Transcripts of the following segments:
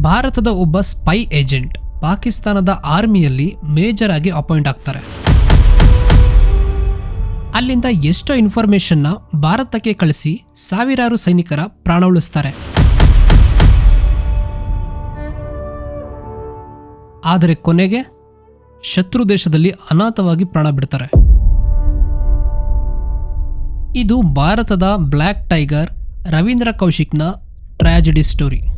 ಭಾರತದ ಒಬ್ಬ spy agent ಪಾಕಿಸ್ತಾನದ ಆರ್ಮಿಯಲ್ಲಿ ಮೇಜರ್ ಆಗಿ ಅಪಾಯಿಂಟ್ ಆಗ್ತಾರೆ. ಅಲ್ಲಿಂದ ಎಷ್ಟೋ ಇನ್ಫಾರ್ಮೇಶನ್ನ ಭಾರತಕ್ಕೆ ಕಳಿಸಿ ಸಾವಿರಾರು ಸೈನಿಕರ ಪ್ರಾಣ ಉಳಿಸ್ತಾರೆ. ಆದರೆ ಕೊನೆಗೆ ಶತ್ರು ದೇಶದಲ್ಲಿ ಅನಾಥವಾಗಿ ಪ್ರಾಣ ಬಿಡ್ತಾರೆ. ಇದು ಭಾರತದ ಬ್ಲ್ಯಾಕ್ ಟೈಗರ್ ರವೀಂದ್ರ ಕೌಶಿಕ್ನ ಟ್ರ್ಯಾಜಿಡಿ ಸ್ಟೋರಿ.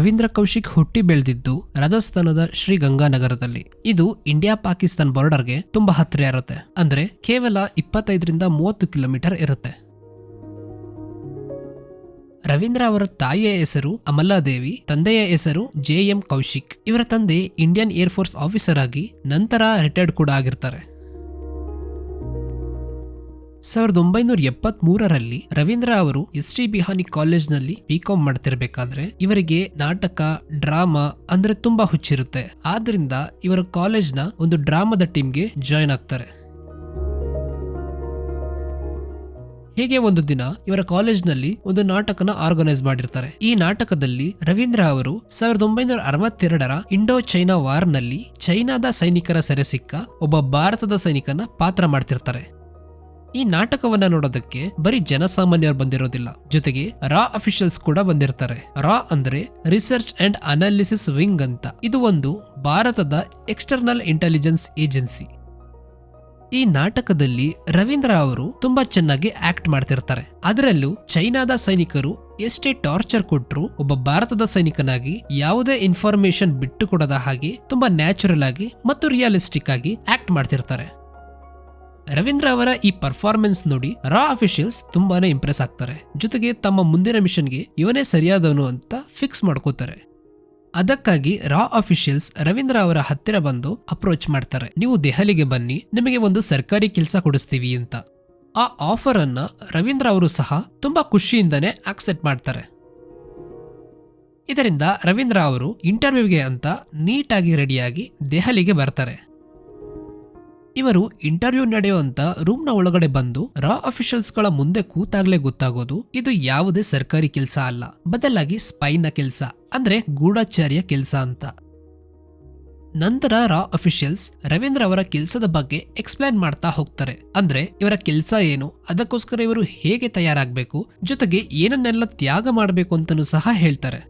ರವೀಂದ್ರ ಕೌಶಿಕ್ ಹುಟ್ಟಿ ಬೆಳೆದಿದ್ದು ರಾಜಸ್ಥಾನದ ಶ್ರೀಗಂಗಾನಗರದಲ್ಲಿ. ಇದು ಇಂಡಿಯಾ ಪಾಕಿಸ್ತಾನ್ ಬಾರ್ಡರ್ಗೆ ತುಂಬಾ ಹತ್ತಿರ ಇರುತ್ತೆ. ಅಂದ್ರೆ ಕೇವಲ ಇಪ್ಪತ್ತೈದರಿಂದ ಮೂವತ್ತು ಕಿಲೋಮೀಟರ್ ಇರುತ್ತೆ. ರವೀಂದ್ರ ಅವರ ತಾಯಿಯ ಹೆಸರು ಅಮಲಾದೇವಿ, ತಂದೆಯ ಹೆಸರು ಜೆ ಎಂ ಕೌಶಿಕ್. ಇವರ ತಂದೆ ಇಂಡಿಯನ್ ಏರ್ ಫೋರ್ಸ್ ಆಫೀಸರ್ ಆಗಿ ನಂತರ ರಿಟೈರ್ಡ್ ಕೂಡ ಆಗಿರ್ತಾರೆ. ಸಾವಿರದ ಒಂಬೈನೂರ ಎಪ್ಪತ್ತ್ ಮೂರರಲ್ಲಿ ರವೀಂದ್ರ ಅವರು ಎಸ್ ಟಿ ಬಿಹಾನಿ ಕಾಲೇಜ್ನಲ್ಲಿ ಬಿಕಾಂ ಮಾಡ್ತಿರ್ಬೇಕಾದ್ರೆ ಇವರಿಗೆ ನಾಟಕ, ಡ್ರಾಮಾ ಅಂದ್ರೆ ತುಂಬಾ ಹುಚ್ಚಿರುತ್ತೆ. ಆದ್ರಿಂದ ಇವರ ಕಾಲೇಜ್ನ ಒಂದು ಡ್ರಾಮಾದ ಟೀಮ್ಗೆ ಜಾಯ್ನ್ ಆಗ್ತಾರೆ. ಹೀಗೆ ಒಂದು ದಿನ ಇವರ ಕಾಲೇಜ್ನಲ್ಲಿ ಒಂದು ನಾಟಕನ ಆರ್ಗನೈಸ್ ಮಾಡಿರ್ತಾರೆ. ಈ ನಾಟಕದಲ್ಲಿ ರವೀಂದ್ರ ಅವರು ಸಾವಿರದ ಒಂಬೈನೂರ ಅರವತ್ತೆರಡರ ಇಂಡೋ ಚೈನಾ ವಾರ್ನಲ್ಲಿ ಚೈನಾದ ಸೈನಿಕರ ಸೆರೆ ಸಿಕ್ಕ ಒಬ್ಬ ಭಾರತದ ಸೈನಿಕನ ಪಾತ್ರ ಮಾಡ್ತಿರ್ತಾರೆ. ಈ ನಾಟಕವನ್ನ ನೋಡೋದಕ್ಕೆ ಬರೀ ಜನಸಾಮಾನ್ಯರು ಬಂದಿರೋದಿಲ್ಲ. ಜೊತೆಗೆ ರಾ ಅಫಿಷಿಯಲ್ಸ್ ಕೂಡ ಬಂದಿರ್ತಾರೆ. ರಾ ಅಂದ್ರೆ ರಿಸರ್ಚ್ ಅಂಡ್ ಅನಾಲಿಸಿಸ್ ವಿಂಗ್ ಅಂತ. ಇದು ಒಂದು ಭಾರತದ ಎಕ್ಸ್ಟರ್ನಲ್ ಇಂಟೆಲಿಜೆನ್ಸ್ ಏಜೆನ್ಸಿ ಈ ನಾಟಕದಲ್ಲಿ ರವೀಂದ್ರ ಅವರು ತುಂಬಾ ಚೆನ್ನಾಗಿ ಆಕ್ಟ್ ಮಾಡ್ತಿರ್ತಾರೆ. ಅದರಲ್ಲೂ ಚೈನಾದ ಸೈನಿಕರು ಎಷ್ಟೇ ಟಾರ್ಚರ್ ಕೊಟ್ರು ಒಬ್ಬ ಭಾರತದ ಸೈನಿಕನಾಗಿ ಯಾವುದೇ ಇನ್ಫಾರ್ಮೇಶನ್ ಬಿಟ್ಟು ಕೊಡದ ಹಾಗೆ ತುಂಬಾ ನ್ಯಾಚುರಲ್ ಆಗಿ ಮತ್ತು ರಿಯಲಿಸ್ಟಿಕ್ ಆಗಿ ಆಕ್ಟ್ ಮಾಡ್ತಿರ್ತಾರೆ. ರವೀಂದ್ರ ಅವರ ಈ ಪರ್ಫಾರ್ಮೆನ್ಸ್ ನೋಡಿ ರಾ ಅಫಿಷಿಯಲ್ಸ್ ತುಂಬಾನೇ ಇಂಪ್ರೆಸ್ ಆಗ್ತಾರೆ. ಜೊತೆಗೆ ತಮ್ಮ ಮುಂದಿನ ಮಿಷನ್ಗೆ ಇವನೇ ಸರಿಯಾದವನು ಅಂತ ಫಿಕ್ಸ್ ಮಾಡ್ಕೋತಾರೆ. ಅದಕ್ಕಾಗಿ ರಾ ಅಫಿಷಿಯಲ್ಸ್ ರವೀಂದ್ರ ಅವರ ಹತ್ತಿರ ಬಂದು ಅಪ್ರೋಚ್ ಮಾಡ್ತಾರೆ. ನೀವು ದೆಹಲಿಗೆ ಬನ್ನಿ, ನಿಮಗೆ ಒಂದು ಸರ್ಕಾರಿ ಕೆಲಸ ಕೊಡಿಸ್ತೀವಿ ಅಂತ. ಆ ಆಫರ್ ಅನ್ನ ರವೀಂದ್ರ ಅವರು ಸಹ ತುಂಬಾ ಖುಷಿಯಿಂದನೇ ಆಕ್ಸೆಪ್ಟ್ ಮಾಡ್ತಾರೆ. ಇದರಿಂದ ರವೀಂದ್ರ ಅವರು ಇಂಟರ್ವ್ಯೂಗೆ ಅಂತ ನೀಟಾಗಿ ರೆಡಿಯಾಗಿ ದೆಹಲಿಗೆ ಬರ್ತಾರೆ. ಇವರು ಇಂಟರ್ವ್ಯೂ ನಡೆಯುವಂತ ರೂಮ್ನ ಒಳಗಡೆ ಬಂದು ರಾ ಅಫಿಷಿಯಲ್ಸ್ಗಳ ಮುಂದೆ ಕೂತಾಗ್ಲೇ ಗೊತ್ತಾಗೋದು, ಇದು ಯಾವುದೇ ಸರ್ಕಾರಿ ಕೆಲಸ ಅಲ್ಲ. ಬದಲಾಗಿ ಸ್ಪೈನ ಕೆಲಸ, ಅಂದ್ರೆ ಗೂಢಾಚಾರ್ಯ ಕೆಲಸ ಅಂತ. ನಂತರ ರಾ ಅಫಿಷಿಯಲ್ಸ್ ರವೀಂದ್ರ ಅವರ ಕೆಲಸದ ಬಗ್ಗೆ ಎಕ್ಸ್ಪ್ಲೈನ್ ಮಾಡ್ತಾ ಹೋಗ್ತಾರೆ. ಅಂದ್ರೆ ಇವರ ಕೆಲಸ ಏನು, ಅದಕ್ಕೋಸ್ಕರ ಇವರು ಹೇಗೆ ತಯಾರಾಗಬೇಕು, ಜೊತೆಗೆ ಏನನ್ನೆಲ್ಲ ತ್ಯಾಗ ಮಾಡಬೇಕು ಅಂತಲೂ ಸಹ ಹೇಳ್ತಾರೆ.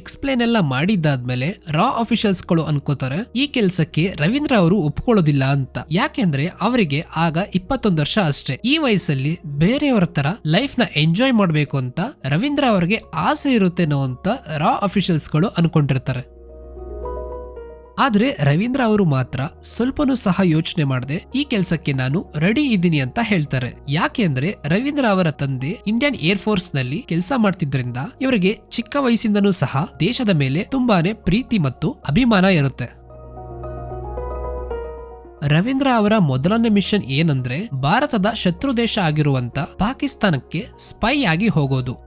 ಎಕ್ಸ್ಪ್ಲೇನ್ ಎಲ್ಲ ಮಾಡಿದ್ದಾದ್ಮೇಲೆ ರಾ ಅಫಿಷಿಯಲ್ಸ್ಗಳು ಅನ್ಕೋತಾರೆ, ಈ ಕೆಲಸಕ್ಕೆ ರವೀಂದ್ರ ಅವರು ಒಪ್ಕೊಳ್ಳೋದಿಲ್ಲ ಅಂತ. ಯಾಕೆಂದ್ರೆ ಅವರಿಗೆ ಆಗ ಇಪ್ಪತ್ತೊಂದು ವರ್ಷ ಅಷ್ಟೇ. ಈ ವಯಸ್ಸಲ್ಲಿ ಬೇರೆಯವರ ತರ ಲೈಫ್ನ ಎಂಜಾಯ್ ಮಾಡಬೇಕು ಅಂತ ರವೀಂದ್ರ ಅವರಿಗೆ ಆಸೆ ಇರುತ್ತೇನೋ ಅಂತ ರಾ ಅಫಿಷಿಯಲ್ಸ್ಗಳು ಅನ್ಕೊಂಡಿರ್ತಾರೆ. ಆದ್ರೆ ರವೀಂದ್ರ ಅವರು ಮಾತ್ರ ಸ್ವಲ್ಪನೂ ಸಹ ಯೋಚನೆ ಮಾಡದೆ, ಈ ಕೆಲಸಕ್ಕೆ ನಾನು ರೆಡಿ ಇದ್ದೀನಿ ಅಂತ ಹೇಳ್ತಾರೆ. ಯಾಕೆಂದ್ರೆ ರವೀಂದ್ರ ಅವರ ತಂದೆ ಇಂಡಿಯನ್ ಏರ್ ಫೋರ್ಸ್ನಲ್ಲಿ ಕೆಲಸ ಮಾಡ್ತಿದ್ರಿಂದ ಇವರಿಗೆ ಚಿಕ್ಕ ವಯಸ್ಸಿಂದನೂ ಸಹ ದೇಶದ ಮೇಲೆ ತುಂಬಾನೇ ಪ್ರೀತಿ ಮತ್ತು ಅಭಿಮಾನ ಇರುತ್ತೆ. ರವೀಂದ್ರ ಅವರ ಮೊದಲನೇ ಮಿಷನ್ ಏನಂದ್ರೆ ಭಾರತದ ಶತ್ರು ದೇಶ ಆಗಿರುವಂತ ಪಾಕಿಸ್ತಾನಕ್ಕೆ ಸ್ಪೈ ಆಗಿ ಹೋಗೋದು.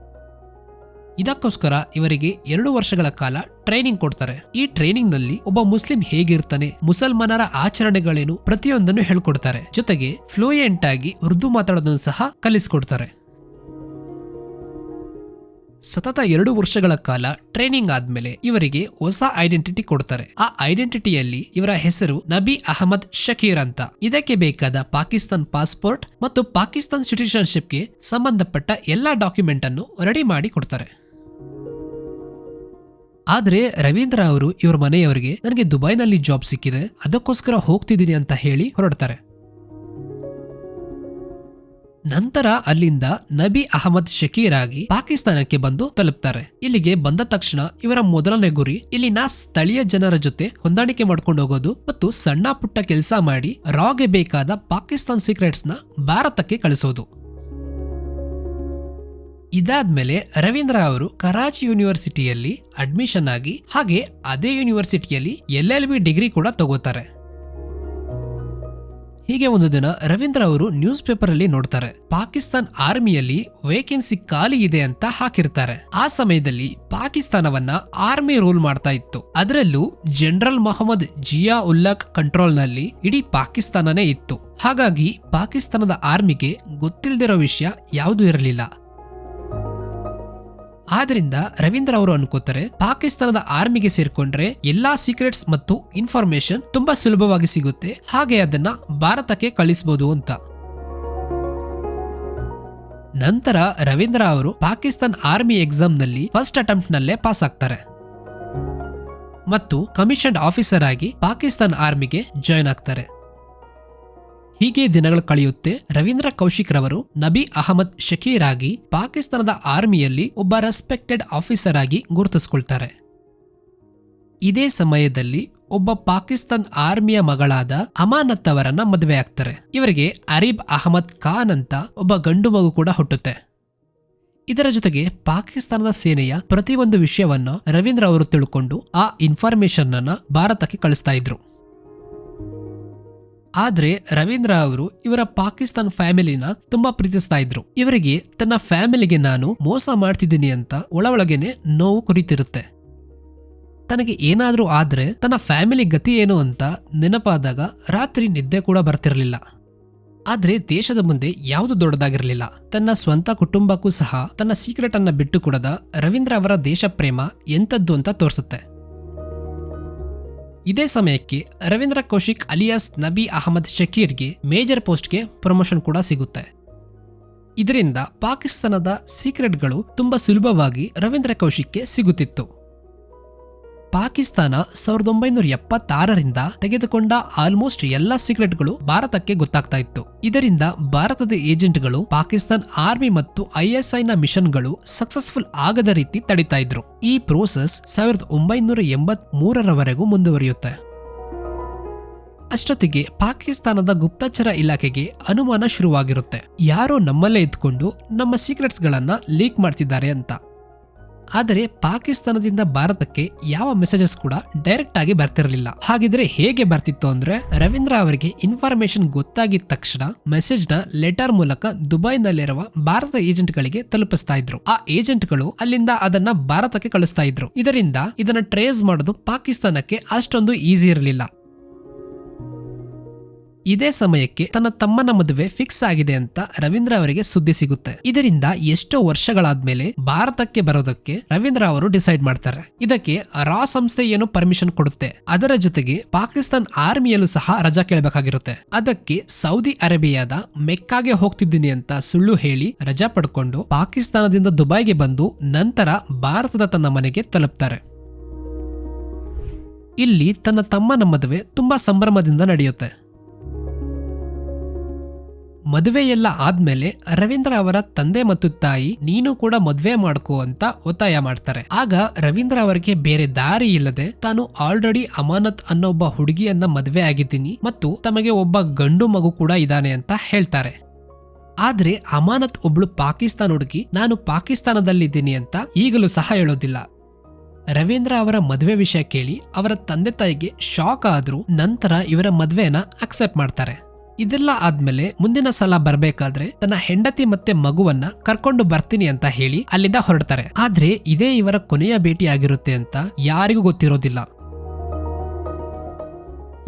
ಇದಕ್ಕೋಸ್ಕರ ಇವರಿಗೆ ಎರಡು ವರ್ಷಗಳ ಕಾಲ ಟ್ರೈನಿಂಗ್ ಕೊಡ್ತಾರೆ. ಈ ಟ್ರೈನಿಂಗ್ನಲ್ಲಿ ಒಬ್ಬ ಮುಸ್ಲಿಂ ಹೇಗಿರ್ತಾನೆ, ಮುಸಲ್ಮಾನರ ಆಚರಣೆಗಳೇನು ಪ್ರತಿಯೊಂದನ್ನು ಹೇಳ್ಕೊಡ್ತಾರೆ. ಜೊತೆಗೆ ಫ್ಲೂಯೆಂಟ್ ಆಗಿ ಉರ್ದು ಮಾತಾಡೋದನ್ನು ಸಹ ಕಲಿಸ್ಕೊಡ್ತಾರೆ. ಸತತ ಎರಡು ವರ್ಷಗಳ ಕಾಲ ಟ್ರೈನಿಂಗ್ ಆದ್ಮೇಲೆ ಇವರಿಗೆ ಹೊಸ ಐಡೆಂಟಿಟಿ ಕೊಡ್ತಾರೆ. ಆ ಐಡೆಂಟಿಟಿಯಲ್ಲಿ ಇವರ ಹೆಸರು ನಬಿ ಅಹಮದ್ ಶಕೀರ್ ಅಂತ. ಇದಕ್ಕೆ ಬೇಕಾದ ಪಾಕಿಸ್ತಾನ್ ಪಾಸ್ಪೋರ್ಟ್ ಮತ್ತು ಪಾಕಿಸ್ತಾನ್ ಸಿಟಿಸನ್ಶಿಪ್ಗೆ ಸಂಬಂಧಪಟ್ಟ ಎಲ್ಲಾ ಡಾಕ್ಯುಮೆಂಟ್ ಅನ್ನು ರೆಡಿ ಮಾಡಿ ಕೊಡ್ತಾರೆ. ಆದ್ರೆ ರವೀಂದ್ರ ಅವರು ಇವ್ರ ಮನೆಯವರಿಗೆ, ನನಗೆ ದುಬೈನಲ್ಲಿ ಜಾಬ್ ಸಿಕ್ಕಿದೆ, ಅದಕ್ಕೋಸ್ಕರ ಹೋಗ್ತಿದ್ದೀನಿ ಅಂತ ಹೇಳಿ ಹೊರಡ್ತಾರೆ. ನಂತರ ಅಲ್ಲಿಂದ ನಬಿ ಅಹಮದ್ ಶಕೀರ್ ಆಗಿ ಪಾಕಿಸ್ತಾನಕ್ಕೆ ಬಂದು ತಲುಪ್ತಾರೆ. ಇಲ್ಲಿಗೆ ಬಂದ ತಕ್ಷಣ ಇವರ ಮೊದಲನೇ ಗುರಿ, ಇಲ್ಲಿನ ಸ್ಥಳೀಯ ಜನರ ಜೊತೆ ಹೊಂದಾಣಿಕೆ ಮಾಡ್ಕೊಂಡು ಹೋಗೋದು ಮತ್ತು ಸಣ್ಣ ಪುಟ್ಟ ಕೆಲಸ ಮಾಡಿ ರಾಗೆ ಬೇಕಾದ ಪಾಕಿಸ್ತಾನ್ ಸೀಕ್ರೆಟ್ಸ್ನ ಭಾರತಕ್ಕೆ ಕಳಿಸೋದು. ಇದಾದ್ಮೇಲೆ ರವೀಂದ್ರ ಅವರು ಕರಾಚಿ ಯೂನಿವರ್ಸಿಟಿಯಲ್ಲಿ ಅಡ್ಮಿಷನ್ ಆಗಿ, ಹಾಗೆ ಅದೇ ಯೂನಿವರ್ಸಿಟಿಯಲ್ಲಿ ಎಲ್ ಎಲ್ ಬಿ ಡಿಗ್ರಿ ಕೂಡ ತಗೋತಾರೆ. ಹೀಗೆ ಒಂದು ದಿನ ರವೀಂದ್ರ ಅವರು ನ್ಯೂಸ್ ಪೇಪರ್ ಅಲ್ಲಿ ನೋಡ್ತಾರೆ, ಪಾಕಿಸ್ತಾನ್ ಆರ್ಮಿಯಲ್ಲಿ ವೇಕೆನ್ಸಿ ಖಾಲಿ ಇದೆ ಅಂತ ಹಾಕಿರ್ತಾರೆ. ಆ ಸಮಯದಲ್ಲಿ ಪಾಕಿಸ್ತಾನವನ್ನ ಆರ್ಮಿ ರೂಲ್ ಮಾಡ್ತಾ ಇತ್ತು. ಅದರಲ್ಲೂ ಜನರಲ್ ಮೊಹಮ್ಮದ್ ಜಿಯಾ ಉಲ್ಲಕ್ ಕಂಟ್ರೋಲ್ನಲ್ಲಿ ಇಡೀ ಪಾಕಿಸ್ತಾನನೇ ಇತ್ತು. ಹಾಗಾಗಿ ಪಾಕಿಸ್ತಾನದ ಆರ್ಮಿಗೆ ಗೊತ್ತಿಲ್ದಿರೋ ವಿಷಯ ಯಾವುದೂ ಇರಲಿಲ್ಲ. ಆದ್ರಿಂದ ರವೀಂದ್ರ ಅವರು ಅನ್ಕೋತಾರೆ, ಪಾಕಿಸ್ತಾನದ ಆರ್ಮಿಗೆ ಸೇರ್ಕೊಂಡ್ರೆ ಎಲ್ಲಾ ಸೀಕ್ರೆಟ್ಸ್ ಮತ್ತು ಇನ್ಫಾರ್ಮೇಶನ್ ತುಂಬಾ ಸುಲಭವಾಗಿ ಸಿಗುತ್ತೆ, ಹಾಗೆ ಅದನ್ನ ಭಾರತಕ್ಕೆ ಕಳಿಸಬಹುದು ಅಂತ. ನಂತರ ರವೀಂದ್ರ ಅವರು ಪಾಕಿಸ್ತಾನ್ ಆರ್ಮಿ ಎಕ್ಸಾಮ್ನಲ್ಲಿ ಫಸ್ಟ್ ಅಟೆಂಪ್ಟ್ ನಲ್ಲೇ ಪಾಸ್ ಆಗ್ತಾರೆ. ಮತ್ತು ಕಮಿಷನ್ಡ್ ಆಫೀಸರ್ ಆಗಿ ಪಾಕಿಸ್ತಾನ್ ಆರ್ಮಿಗೆ ಜಾಯ್ನ್ ಆಗ್ತಾರೆ. ಹೀಗೆ ದಿನಗಳು ಕಳೆಯುತ್ತೆ. ರವೀಂದ್ರ ಕೌಶಿಕ್ ರವರು ನಬಿ ಅಹಮದ್ ಶಕೀರ್ ಆಗಿ ಪಾಕಿಸ್ತಾನದ ಆರ್ಮಿಯಲ್ಲಿ ಒಬ್ಬ ರೆಸ್ಪೆಕ್ಟೆಡ್ ಆಫೀಸರ್ ಆಗಿ ಗುರುತಿಸ್ಕೊಳ್ತಾರೆ. ಇದೇ ಸಮಯದಲ್ಲಿ ಒಬ್ಬ ಪಾಕಿಸ್ತಾನ್ ಆರ್ಮಿಯ ಮಗಳಾದ ಅಮಾನತ್ ಅವರನ್ನ ಮದುವೆ ಆಗ್ತಾರೆ. ಇವರಿಗೆ ಅರೀಬ್ ಅಹಮದ್ ಖಾನ್ ಅಂತ ಒಬ್ಬ ಗಂಡು ಮಗು ಕೂಡ ಹುಟ್ಟುತ್ತೆ. ಇದರ ಜೊತೆಗೆ ಪಾಕಿಸ್ತಾನದ ಸೇನೆಯ ಪ್ರತಿಯೊಂದು ವಿಷಯವನ್ನ ರವೀಂದ್ರ ಅವರು ತಿಳ್ಕೊಂಡು ಆ ಇನ್ಫಾರ್ಮೇಶನ್ ಅನ್ನ ಭಾರತಕ್ಕೆ ಕಳಿಸ್ತಾ ಇದ್ರು. ಆದ್ರೆ ರವೀಂದ್ರ ಅವರು ಇವರ ಪಾಕಿಸ್ತಾನ್ ಫ್ಯಾಮಿಲಿನ ತುಂಬಾ ಪ್ರೀತಿಸ್ತಾ ಇದ್ರು. ಇವರಿಗೆ ತನ್ನ ಫ್ಯಾಮಿಲಿಗೆ ನಾನು ಮೋಸ ಮಾಡ್ತಿದ್ದೀನಿ ಅಂತ ಒಳ ಒಳಗೇನೆ ನೋವು ಕುರಿತಿರುತ್ತೆ. ತನಗೆ ಏನಾದರೂ ಆದ್ರೆ ತನ್ನ ಫ್ಯಾಮಿಲಿ ಗತಿ ಏನು ಅಂತ ನೆನಪಾದಾಗ ರಾತ್ರಿ ನಿದ್ದೆ ಕೂಡ ಬರ್ತಿರಲಿಲ್ಲ. ಆದ್ರೆ ದೇಶದ ಮುಂದೆ ಯಾವುದು ದೊಡ್ಡದಾಗಿರಲಿಲ್ಲ. ತನ್ನ ಸ್ವಂತ ಕುಟುಂಬಕ್ಕೂ ಸಹ ತನ್ನ ಸೀಕ್ರೆಟ್ ಅನ್ನ ಬಿಟ್ಟು ಕೊಡದ ರವೀಂದ್ರ ಅವರ ದೇಶ ಪ್ರೇಮ ಎಂತದ್ದು ಅಂತ ತೋರಿಸುತ್ತೆ. ಇದೇ ಸಮಯಕ್ಕೆ ರವೀಂದ್ರ ಕೌಶಿಕ್ ಅಲಿಯಾಸ್ ನಬಿ ಅಹಮದ್ ಶಕೀರ್ಗೆ ಮೇಜರ್ ಪೋಸ್ಟ್ಗೆ ಪ್ರಮೋಷನ್ ಕೂಡ ಸಿಗುತ್ತೆ. ಇದರಿಂದ ಪಾಕಿಸ್ತಾನದ ಸೀಕ್ರೆಟ್ಗಳು ತುಂಬಾ ಸುಲಭವಾಗಿ ರವೀಂದ್ರ ಕೌಶಿಕ್ಗೆ ಸಿಗುತ್ತಿತ್ತು. ಪಾಕಿಸ್ತಾನ ಸಾವಿರದ ಒಂಬೈನೂರ ಎಪ್ಪತ್ತಾರರಿಂದ ತೆಗೆದುಕೊಂಡ ಆಲ್ಮೋಸ್ಟ್ ಎಲ್ಲ ಸೀಕ್ರೆಟ್ಗಳು ಭಾರತಕ್ಕೆ ಗೊತ್ತಾಗ್ತಾ ಇತ್ತು. ಇದರಿಂದ ಭಾರತದ ಏಜೆಂಟ್ಗಳು, ಪಾಕಿಸ್ತಾನ್ ಆರ್ಮಿ ಮತ್ತು ಐಎಸ್ಐ ನ ಮಿಷನ್ಗಳು ಸಕ್ಸಸ್ಫುಲ್ ಆಗದ ರೀತಿ ತಡಿತಾ ಇದ್ರು. ಈ ಪ್ರೋಸೆಸ್ ಸಾವಿರದ ಒಂಬೈನೂರ ಎಂಬತ್ ಮೂರರವರೆಗೂ ಮುಂದುವರಿಯುತ್ತೆ. ಅಷ್ಟೊತ್ತಿಗೆ ಪಾಕಿಸ್ತಾನದ ಗುಪ್ತಚರ ಇಲಾಖೆಗೆ ಅನುಮಾನ ಶುರುವಾಗಿರುತ್ತೆ. ಯಾರೋ ನಮ್ಮಲ್ಲೇ ಇದ್ಕೊಂಡು ನಮ್ಮ ಸೀಕ್ರೆಟ್ಸ್ ಗಳನ್ನ ಲೀಕ್ ಮಾಡ್ತಿದ್ದಾರೆ ಅಂತ. ಆದರೆ ಪಾಕಿಸ್ತಾನದಿಂದ ಭಾರತಕ್ಕೆ ಯಾವ ಮೆಸೇಜಸ್ ಕೂಡ ಡೈರೆಕ್ಟ್ ಆಗಿ ಬರ್ತಿರಲಿಲ್ಲ. ಹಾಗಿದ್ರೆ ಹೇಗೆ ಬರ್ತಿತ್ತು ಅಂದ್ರೆ ರವೀಂದ್ರ ಅವರಿಗೆ ಇನ್ಫಾರ್ಮೇಶನ್ ಗೊತ್ತಾಗಿದ ತಕ್ಷಣ ಮೆಸೇಜ್ನ ಲೆಟರ್ ಮೂಲಕ ದುಬೈನಲ್ಲಿರುವ ಭಾರತ ಏಜೆಂಟ್ ಗಳಿಗೆ ತಲುಪಿಸ್ತಾ ಇದ್ರು. ಆ ಏಜೆಂಟ್ಗಳು ಅಲ್ಲಿಂದ ಅದನ್ನ ಭಾರತಕ್ಕೆ ಕಳಿಸ್ತಾ ಇದ್ರು. ಇದರಿಂದ ಇದನ್ನ ಟ್ರೇಸ್ ಮಾಡೋದು ಪಾಕಿಸ್ತಾನಕ್ಕೆ ಅಷ್ಟೊಂದು ಈಸಿ ಇರಲಿಲ್ಲ. ಇದೇ ಸಮಯಕ್ಕೆ ತನ್ನ ತಮ್ಮನ ಮದುವೆ ಫಿಕ್ಸ್ ಆಗಿದೆ ಅಂತ ರವೀಂದ್ರ ಅವರಿಗೆ ಸುದ್ದಿ ಸಿಗುತ್ತೆ. ಇದರಿಂದ ಎಷ್ಟೋ ವರ್ಷಗಳಾದ್ಮೇಲೆ ಭಾರತಕ್ಕೆ ಬರೋದಕ್ಕೆ ರವೀಂದ್ರ ಅವರು ಡಿಸೈಡ್ ಮಾಡ್ತಾರೆ. ಇದಕ್ಕೆ ರಾ ಸಂಸ್ಥೆ ಏನು ಪರ್ಮಿಷನ್ ಕೊಡುತ್ತೆ. ಅದರ ಜೊತೆಗೆ ಪಾಕಿಸ್ತಾನ್ ಆರ್ಮಿಯಲ್ಲೂ ಸಹ ರಜಾ ಕೇಳಬೇಕಾಗಿರುತ್ತೆ. ಅದಕ್ಕೆ ಸೌದಿ ಅರೇಬಿಯಾದ ಮೆಕ್ಕಾಗೆ ಹೋಗ್ತಿದ್ದೀನಿ ಅಂತ ಸುಳ್ಳು ಹೇಳಿ ರಜಾ ಪಡ್ಕೊಂಡು ಪಾಕಿಸ್ತಾನದಿಂದ ದುಬೈಗೆ ಬಂದು ನಂತರ ಭಾರತದ ತನ್ನ ಮನೆಗೆ ತಲುಪ್ತಾರೆ. ಇಲ್ಲಿ ತನ್ನ ತಮ್ಮನ ಮದುವೆ ತುಂಬಾ ಸಂಭ್ರಮದಿಂದ ನಡೆಯುತ್ತೆ. ಮದುವೆ ಎಲ್ಲ ಆದ್ಮೇಲೆ ರವೀಂದ್ರ ಅವರ ತಂದೆ ಮತ್ತು ತಾಯಿ, ನೀನು ಕೂಡ ಮದ್ವೆ ಮಾಡ್ಕೋ ಅಂತ ಒತ್ತಾಯ ಮಾಡ್ತಾರೆ. ಆಗ ರವೀಂದ್ರ ಅವರಿಗೆ ಬೇರೆ ದಾರಿ ಇಲ್ಲದೆ ತಾನು ಆಲ್ರೆಡಿ ಅಮಾನತ್ ಅನ್ನೋ ಒಬ್ಬ ಹುಡುಗಿಯನ್ನ ಮದ್ವೆ ಆಗಿದ್ದೀನಿ ಮತ್ತು ತಮಗೆ ಒಬ್ಬ ಗಂಡು ಮಗು ಕೂಡ ಇದ್ದಾನೆ ಅಂತ ಹೇಳ್ತಾರೆ. ಆದ್ರೆ ಅಮಾನತ್ ಒಬ್ಳು ಪಾಕಿಸ್ತಾನ ಹುಡುಗಿ, ನಾನು ಪಾಕಿಸ್ತಾನದಲ್ಲಿದ್ದೀನಿ ಅಂತ ಈಗಲೂ ಸಹ ಹೇಳೋದಿಲ್ಲ. ರವೀಂದ್ರ ಅವರ ಮದುವೆ ವಿಷಯ ಕೇಳಿ ಅವರ ತಂದೆ ತಾಯಿಗೆ ಶಾಕ್ ಆದ್ರೂ ನಂತರ ಇವರ ಮದ್ವೆನ ಅಕ್ಸೆಪ್ಟ್ ಮಾಡ್ತಾರೆ. ಇದೆಲ್ಲ ಆದ್ಮೇಲೆ ಮುಂದಿನ ಸಲ ಬರ್ಬೇಕಾದ್ರೆ ತನ್ನ ಹೆಂಡತಿ ಮತ್ತೆ ಮಗುವನ್ನ ಕರ್ಕೊಂಡು ಬರ್ತೀನಿ ಅಂತ ಹೇಳಿ ಅಲ್ಲಿಂದ ಹೊರಡ್ತಾರೆ. ಆದ್ರೆ ಇದೇ ಇವರ ಕೊನೆಯ ಭೇಟಿ ಆಗಿರುತ್ತೆ ಅಂತ ಯಾರಿಗೂ ಗೊತ್ತಿರೋದಿಲ್ಲ.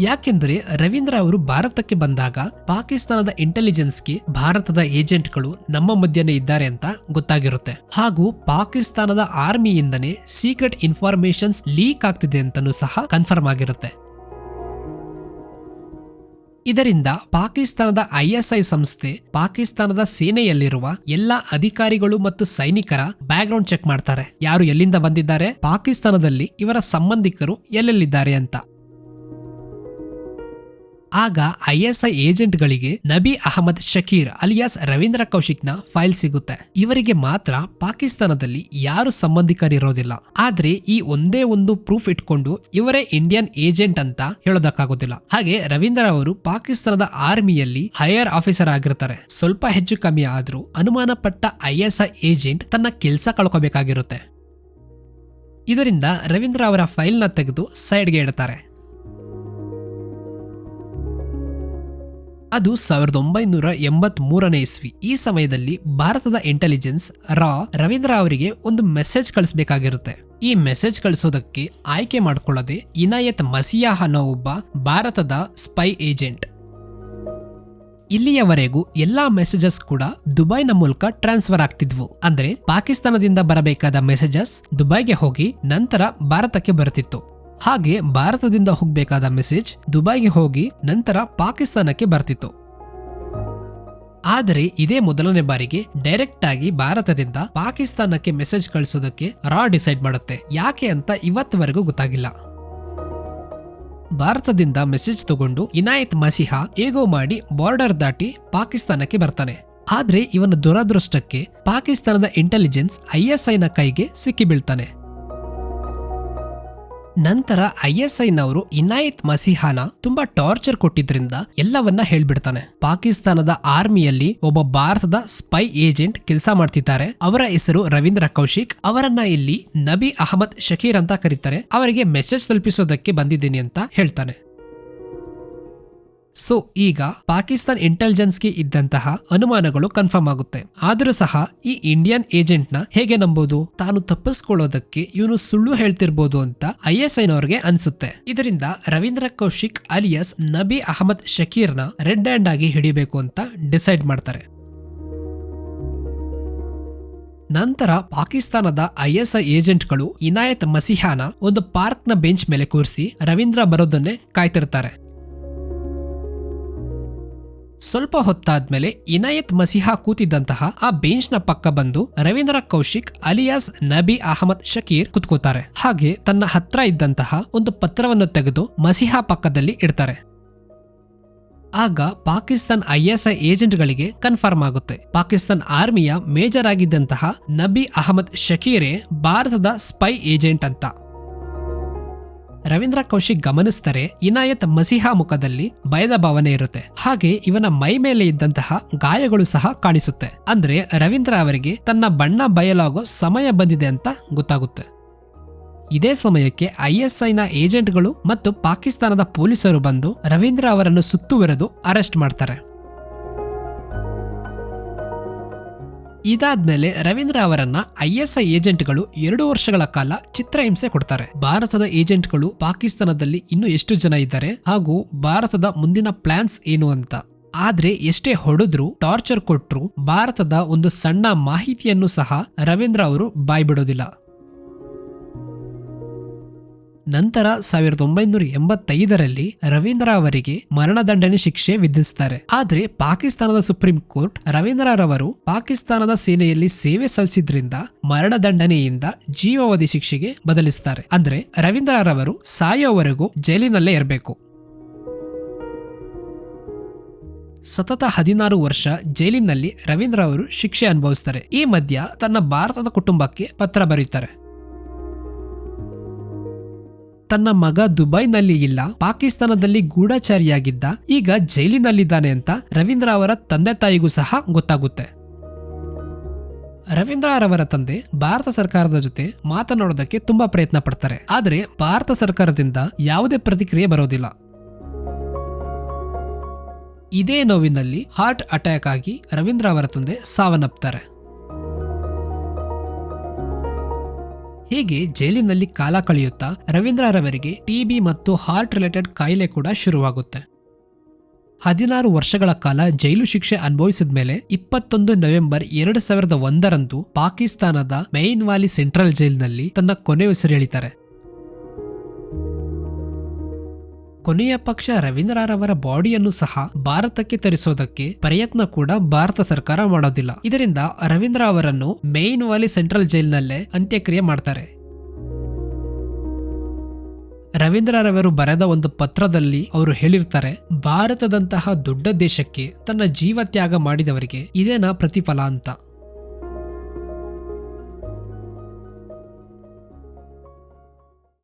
ಯಾಕೆಂದ್ರೆ ರವೀಂದ್ರ ಅವರು ಭಾರತಕ್ಕೆ ಬಂದಾಗ ಪಾಕಿಸ್ತಾನದ ಇಂಟೆಲಿಜೆನ್ಸ್ಗೆ ಭಾರತದ ಏಜೆಂಟ್ಗಳು ನಮ್ಮ ಮಧ್ಯನೇ ಇದ್ದಾರೆ ಅಂತ ಗೊತ್ತಾಗಿರುತ್ತೆ. ಹಾಗೂ ಪಾಕಿಸ್ತಾನದ ಆರ್ಮಿಯಿಂದನೇ ಸೀಕ್ರೆಟ್ ಇನ್ಫಾರ್ಮೇಶನ್ಸ್ ಲೀಕ್ ಆಗ್ತಿದೆ ಅಂತಲೂ ಸಹ ಕನ್ಫರ್ಮ್ ಆಗಿರುತ್ತೆ. ಇದರಿಂದ ಪಾಕಿಸ್ತಾನದ ಐಎಸ್ಐ ಸಂಸ್ಥೆ, ಪಾಕಿಸ್ತಾನದ ಸೇನೆಯಲ್ಲಿರುವ ಎಲ್ಲಾ ಅಧಿಕಾರಿಗಳು ಮತ್ತು ಸೈನಿಕರ ಬ್ಯಾಕ್ಗ್ರೌಂಡ್ ಚೆಕ್ ಮಾಡ್ತಾರೆ. ಯಾರು ಎಲ್ಲಿಂದ ಬಂದಿದ್ದಾರೆ? ಪಾಕಿಸ್ತಾನದಲ್ಲಿ ಇವರ ಸಂಬಂಧಿಕರು ಎಲ್ಲೆಲ್ಲಿದ್ದಾರೆ ಅಂತ. ಆಗ ಐಎಸ್ಐ ಏಜೆಂಟ್ಗಳಿಗೆ ನಬಿ ಅಹಮದ್ ಶಕೀರ್ ಅಲಿಯಾಸ್ ರವೀಂದ್ರ ಕೌಶಿಕ್ನ ಫೈಲ್ ಸಿಗುತ್ತೆ. ಇವರಿಗೆ ಮಾತ್ರ ಪಾಕಿಸ್ತಾನದಲ್ಲಿ ಯಾರು ಸಂಬಂಧಿಕರಿರೋದಿಲ್ಲ. ಆದ್ರೆ ಈ ಒಂದೇ ಒಂದು ಪ್ರೂಫ್ ಇಟ್ಕೊಂಡು ಇವರೇ ಇಂಡಿಯನ್ ಏಜೆಂಟ್ ಅಂತ ಹೇಳೋದಕ್ಕಾಗೋದಿಲ್ಲ. ಹಾಗೆ ರವೀಂದ್ರ ಅವರು ಪಾಕಿಸ್ತಾನದ ಆರ್ಮಿಯಲ್ಲಿ ಹೈಯರ್ ಆಫೀಸರ್ ಆಗಿರ್ತಾರೆ. ಸ್ವಲ್ಪ ಹೆಚ್ಚು ಕಮ್ಮಿ ಆದ್ರೂ ಅನುಮಾನ ಪಟ್ಟ ಐಎಸ್ಐ ಏಜೆಂಟ್ ತನ್ನ ಕೆಲಸ ಕಳ್ಕೋಬೇಕಾಗಿರುತ್ತೆ. ಇದರಿಂದ ರವೀಂದ್ರ ಅವರ ಫೈಲ್ನ ತೆಗೆದು ಸೈಡ್ಗೆ ಇಡ್ತಾರೆ. ಅದು ಸಾವಿರದ ಒಂಬೈನೂರ ಎಂಬತ್ ಮೂರನೇ ಇಸ್ವಿ. ಈ ಸಮಯದಲ್ಲಿ ಭಾರತದ ಇಂಟೆಲಿಜೆನ್ಸ್ ರಾ ರವೀಂದ್ರ ಅವರಿಗೆ ಒಂದು ಮೆಸೇಜ್ ಕಳಿಸಬೇಕಾಗಿರುತ್ತೆ. ಈ ಮೆಸೇಜ್ ಕಳಿಸೋದಕ್ಕೆ ಆಯ್ಕೆ ಮಾಡಿಕೊಳ್ಳದೆ ಇನಾಯತ್ ಮಸಿಯಾ ಅನ್ನೋ ಒಬ್ಬ ಭಾರತದ ಸ್ಪೈ ಏಜೆಂಟ್ ಇಲ್ಲಿಯವರೆಗೂ ಎಲ್ಲಾ ಮೆಸೇಜಸ್ ಕೂಡ ದುಬೈನ ಮೂಲಕ ಟ್ರಾನ್ಸ್ಫರ್ ಆಗ್ತಿದ್ವು. ಅಂದ್ರೆ ಪಾಕಿಸ್ತಾನದಿಂದ ಬರಬೇಕಾದ ಮೆಸೇಜಸ್ ದುಬೈಗೆ ಹೋಗಿ ನಂತರ ಭಾರತಕ್ಕೆ ಬರುತ್ತಿತ್ತು ಹಾಗೆ ಭಾರತದಿಂದ ಹೋಗಬೇಕಾದ ಮೆಸೇಜ್ ದುಬೈಗೆ ಹೋಗಿ ನಂತರ ಪಾಕಿಸ್ತಾನಕ್ಕೆ ಬರ್ತಿತ್ತು. ಆದರೆ ಇದೇ ಮೊದಲನೇ ಬಾರಿಗೆ ಡೈರೆಕ್ಟ್ ಆಗಿ ಭಾರತದಿಂದ ಪಾಕಿಸ್ತಾನಕ್ಕೆ ಮೆಸೇಜ್ ಕಳಿಸೋದಕ್ಕೆ ರಾ ಡಿಸೈಡ್ ಮಾಡುತ್ತೆ. ಯಾಕೆ ಅಂತ ಇವತ್ತವರೆಗೂ ಗೊತ್ತಾಗಿಲ್ಲ. ಭಾರತದಿಂದ ಮೆಸೇಜ್ ತಗೊಂಡು ಇನಾಯತ್ ಮಸಿಹಾ ಏಗೋ ಮಾಡಿ ಬಾರ್ಡರ್ ದಾಟಿ ಪಾಕಿಸ್ತಾನಕ್ಕೆ ಬರ್ತಾನೆ. ಆದ್ರೆ ಇವನ ದುರದೃಷ್ಟಕ್ಕೆ ಪಾಕಿಸ್ತಾನದ ಇಂಟೆಲಿಜೆನ್ಸ್ ಐಎಸ್ಐನ ಕೈಗೆ ಸಿಕ್ಕಿ ಐ ಎಸ್ ಐನವರು ಇನಾಯತ್ ಮಸಿಹಾನ ತುಂಬಾ ಟಾರ್ಚರ್ ಕೊಟ್ಟಿದ್ರಿಂದ ಎಲ್ಲವನ್ನ ಹೇಳ್ಬಿಡ್ತಾನೆ. ಪಾಕಿಸ್ತಾನದ ಆರ್ಮಿಯಲ್ಲಿ ಒಬ್ಬ ಭಾರತದ ಸ್ಪೈ ಏಜೆಂಟ್ ಕೆಲಸ ಮಾಡ್ತಿದ್ದಾರೆ. ಅವರ ಹೆಸರು ರವೀಂದ್ರ ಕೌಶಿಕ್. ಅವರನ್ನ ಇಲ್ಲಿ ನಬಿ ಅಹಮದ್ ಶಕೀರ್ ಅಂತ ಕರೀತಾರೆ. ಅವರಿಗೆ ಮೆಸೇಜ್ ತಲುಪಿಸೋದಕ್ಕೆ ಬಂದಿದ್ದೀನಿ ಅಂತ ಹೇಳ್ತಾನೆ. ಸೊ ಈಗ ಪಾಕಿಸ್ತಾನ್ ಇಂಟೆಲಿಜೆನ್ಸ್ಗೆ ಇದ್ದಂತಹ ಅನುಮಾನಗಳು ಕನ್ಫರ್ಮ್ ಆಗುತ್ತೆ. ಆದರೂ ಸಹ ಈ ಇಂಡಿಯನ್ ಏಜೆಂಟ್ನ ಹೇಗೆ ನಂಬೋದು? ತಾನು ತಪ್ಪಿಸ್ಕೊಳ್ಳೋದಕ್ಕೆ ಇವನು ಸುಳ್ಳು ಹೇಳ್ತಿರ್ಬೋದು ಅಂತ ಐ ಎಸ್ ಐನವ್ರಿಗೆ ಅನ್ಸುತ್ತೆ. ಇದರಿಂದ ರವೀಂದ್ರ ಕೌಶಿಕ್ ಅಲಿಯಸ್ ನಬಿ ಅಹಮದ್ ಶಕೀರ್ನ ರೆಡ್ ಹ್ಯಾಂಡ್ ಆಗಿ ಹಿಡಿಬೇಕು ಅಂತ ಡಿಸೈಡ್ ಮಾಡ್ತಾರೆ. ನಂತರ ಪಾಕಿಸ್ತಾನದ ಐಎಸ್ಐ ಏಜೆಂಟ್ಗಳು ಇನಾಯತ್ ಮಸಿಹಾನ ಒಂದು ಪಾರ್ಕ್ನ ಬೆಂಚ್ ಮೇಲೆ ಕೂರಿಸಿ ರವೀಂದ್ರ ಬರೋದನ್ನೇ ಕಾಯ್ತಿರ್ತಾರೆ. ಸ್ವಲ್ಪ ಹೊತ್ತಾದ್ಮೇಲೆ ಇನಾಯತ್ ಮಸಿಹಾ ಕೂತಿದ್ದಂತಹ ಆ ಬೆಂಚ್ನ ಪಕ್ಕ ಬಂದು ರವೀಂದ್ರ ಕೌಶಿಕ್ ಅಲಿಯಾಸ್ ನಬಿ ಅಹಮದ್ ಶಕೀರ್ ಕುತ್ಕೋತಾರೆ. ಹಾಗೆ ತನ್ನ ಹತ್ರ ಇದ್ದಂತಹ ಒಂದು ಪತ್ರವನ್ನು ತೆಗೆದು ಮಸಿಹಾ ಪಕ್ಕದಲ್ಲಿ ಇಡ್ತಾರೆ. ಆಗ ಪಾಕಿಸ್ತಾನ್ ಐಎಸ್ಐ ಏಜೆಂಟ್ಗಳಿಗೆ ಕನ್ಫರ್ಮ್ ಆಗುತ್ತೆ. ಪಾಕಿಸ್ತಾನ್ ಆರ್ಮಿಯ ಮೇಜರ್ ಆಗಿದ್ದಂತಹ ನಬಿ ಅಹಮದ್ ಶಕೀರೆ ಭಾರತದ ಸ್ಪೈ ಏಜೆಂಟ್ ಅಂತ. ರವೀಂದ್ರ ಕೌಶಿಕ್ ಗಮನಿಸ್ತಾರೆ ಇನಾಯತ್ ಮಸಿಹಾ ಮುಖದಲ್ಲಿ ಭಯದ ಭಾವನೆ ಇರುತ್ತೆ. ಹಾಗೆ ಇವನ ಮೈ ಮೇಲೆ ಇದ್ದಂತಹ ಗಾಯಗಳು ಸಹ ಕಾಣಿಸುತ್ತೆ. ಅಂದ್ರೆ ರವೀಂದ್ರ ಅವರಿಗೆ ತನ್ನ ಬಣ್ಣ ಬಯಲಾಗೋ ಸಮಯ ಬಂದಿದೆ ಅಂತ ಗೊತ್ತಾಗುತ್ತೆ. ಇದೇ ಸಮಯಕ್ಕೆ ಐಎಸ್ಐನ ಏಜೆಂಟ್ಗಳು ಮತ್ತು ಪಾಕಿಸ್ತಾನದ ಪೊಲೀಸರು ಬಂದು ರವೀಂದ್ರ ಅವರನ್ನು ಸುತ್ತುವರೆದು ಅರೆಸ್ಟ್ ಮಾಡ್ತಾರೆ. ಇದಾದ್ಮೇಲೆ ರವೀಂದ್ರ ಅವರನ್ನ ಐಎಸ್ಐ ಏಜೆಂಟ್ಗಳು ಎರಡು ವರ್ಷಗಳ ಕಾಲ ಚಿತ್ರಹಿಂಸೆ ಕೊಡ್ತಾರೆ. ಭಾರತದ ಏಜೆಂಟ್ಗಳು ಪಾಕಿಸ್ತಾನದಲ್ಲಿ ಇನ್ನು ಎಷ್ಟು ಜನ ಇದ್ದಾರೆ ಹಾಗೂ ಭಾರತದ ಮುಂದಿನ ಪ್ಲಾನ್ಸ್ ಏನು ಅಂತ. ಆದ್ರೆ ಎಷ್ಟೇ ಹೊಡೆದ್ರು, ಟಾರ್ಚರ್ ಕೊಟ್ರು ಭಾರತದ ಒಂದು ಸಣ್ಣ ಮಾಹಿತಿಯನ್ನು ಸಹ ರವೀಂದ್ರ ಅವರು ಬಾಯ್ಬಿಡೋದಿಲ್ಲ. ನಂತರ ಸಾವಿರದ ಒಂಬೈನೂರ ಎಂಬತ್ತೈದರಲ್ಲಿ ರವೀಂದ್ರ ಅವರಿಗೆ ಮರಣದಂಡನೆ ಶಿಕ್ಷೆ ವಿಧಿಸುತ್ತಾರೆ ಆದರೆ ಪಾಕಿಸ್ತಾನದ ಸುಪ್ರೀಂ ಕೋರ್ಟ್ ರವೀಂದ್ರ ರವರು ಪಾಕಿಸ್ತಾನದ ಸೇನೆಯಲ್ಲಿ ಸೇವೆ ಸಲ್ಲಿಸಿದ್ರಿಂದ ಮರಣದಂಡನೆಯಿಂದ ಜೀವಾವಧಿ ಶಿಕ್ಷೆಗೆ ಬದಲಿಸುತ್ತಾರೆ ಅಂದ್ರೆ ರವೀಂದ್ರರವರು ಸಾಯೋವರೆಗೂ ಜೈಲಿನಲ್ಲೇ ಇರಬೇಕು. ಸತತ ಹದಿನಾರು ವರ್ಷ ಜೈಲಿನಲ್ಲಿ ರವೀಂದ್ರ ಅವರು ಶಿಕ್ಷೆ ಅನುಭವಿಸ್ತಾರೆ. ಈ ಮಧ್ಯ ತನ್ನ ಭಾರತದ ಕುಟುಂಬಕ್ಕೆ ಪತ್ರ ಬರೆಯುತ್ತಾರೆ ತನ್ನ ಮಗ ದುಬೈನಲ್ಲಿ ಇಲ್ಲ. ಪಾಕಿಸ್ತಾನದಲ್ಲಿ ಗೂಢಚಾರಿಯಾಗಿದ್ದ, ಈಗ ಜೈಲಿನಲ್ಲಿದ್ದಾನೆ ಅಂತ ರವೀಂದ್ರ ಅವರ ತಂದೆ ತಾಯಿಗೂ ಸಹ ಗೊತ್ತಾಗುತ್ತೆ. ರವೀಂದ್ರ ಅವರ ತಂದೆ ಭಾರತ ಸರ್ಕಾರದ ಜೊತೆ ಮಾತನಾಡೋದಕ್ಕೆ ತುಂಬಾ ಪ್ರಯತ್ನ ಪಡ್ತಾರೆ. ಆದರೆ ಭಾರತ ಸರ್ಕಾರದಿಂದ ಯಾವುದೇ ಪ್ರತಿಕ್ರಿಯೆ ಬರೋದಿಲ್ಲ. ಇದೇ ನೋವಿನಲ್ಲಿ ಹಾರ್ಟ್ ಅಟ್ಯಾಕ್ ಆಗಿ ರವೀಂದ್ರ ಅವರ ತಂದೆ ಸಾವನ್ನಪ್ತಾರೆ. ಹೀಗೆ ಜೈಲಿನಲ್ಲಿ ಕಾಲ ಕಳೆಯುತ್ತಾ ರವೀಂದ್ರರವರಿಗೆ ಟಿಬಿ ಮತ್ತು ಹಾರ್ಟ್ ರಿಲೇಟೆಡ್ ಕಾಯಿಲೆ ಕೂಡ ಶುರುವಾಗುತ್ತೆ. ಹದಿನಾರು ವರ್ಷಗಳ ಕಾಲ ಜೈಲು ಶಿಕ್ಷೆ ಅನುಭವಿಸಿದ ಮೇಲೆ ಇಪ್ಪತ್ತೊಂದು ನವೆಂಬರ್ ಎರಡು ಸಾವಿರದ ಒಂದರಂದು ಪಾಕಿಸ್ತಾನದ ಮೈನ್ ವಾಲಿ ಸೆಂಟ್ರಲ್ ಜೈಲಿನಲ್ಲಿ ತನ್ನ ಕೊನೆಯುಸಿರೆಳಿತಾರೆ ಕೊನೆಯ ಪಕ್ಷ ರವೀಂದ್ರರವರ ಬಾಡಿಯನ್ನು ಸಹ ಭಾರತಕ್ಕೆ ತರಿಸೋದಕ್ಕೆ ಪ್ರಯತ್ನ ಕೂಡ ಭಾರತ ಸರ್ಕಾರ ಮಾಡೋದಿಲ್ಲ. ಇದರಿಂದ ರವೀಂದ್ರ ಅವರನ್ನು ಮೇಯ್ನ್ ವಾಲಿ ಸೆಂಟ್ರಲ್ ಜೈಲ್ನಲ್ಲೇ ಅಂತ್ಯಕ್ರಿಯೆ ಮಾಡ್ತಾರೆ. ರವೀಂದ್ರರವರು ಬರೆದ ಒಂದು ಪತ್ರದಲ್ಲಿ ಅವರು ಹೇಳಿರ್ತಾರೆ, ಭಾರತದಂತಹ ದೊಡ್ಡ ದೇಶಕ್ಕೆ ತನ್ನ ಜೀವ ತ್ಯಾಗ ಮಾಡಿದವರಿಗೆ ಇದೇನಾ ಪ್ರತಿಫಲ ಅಂತ.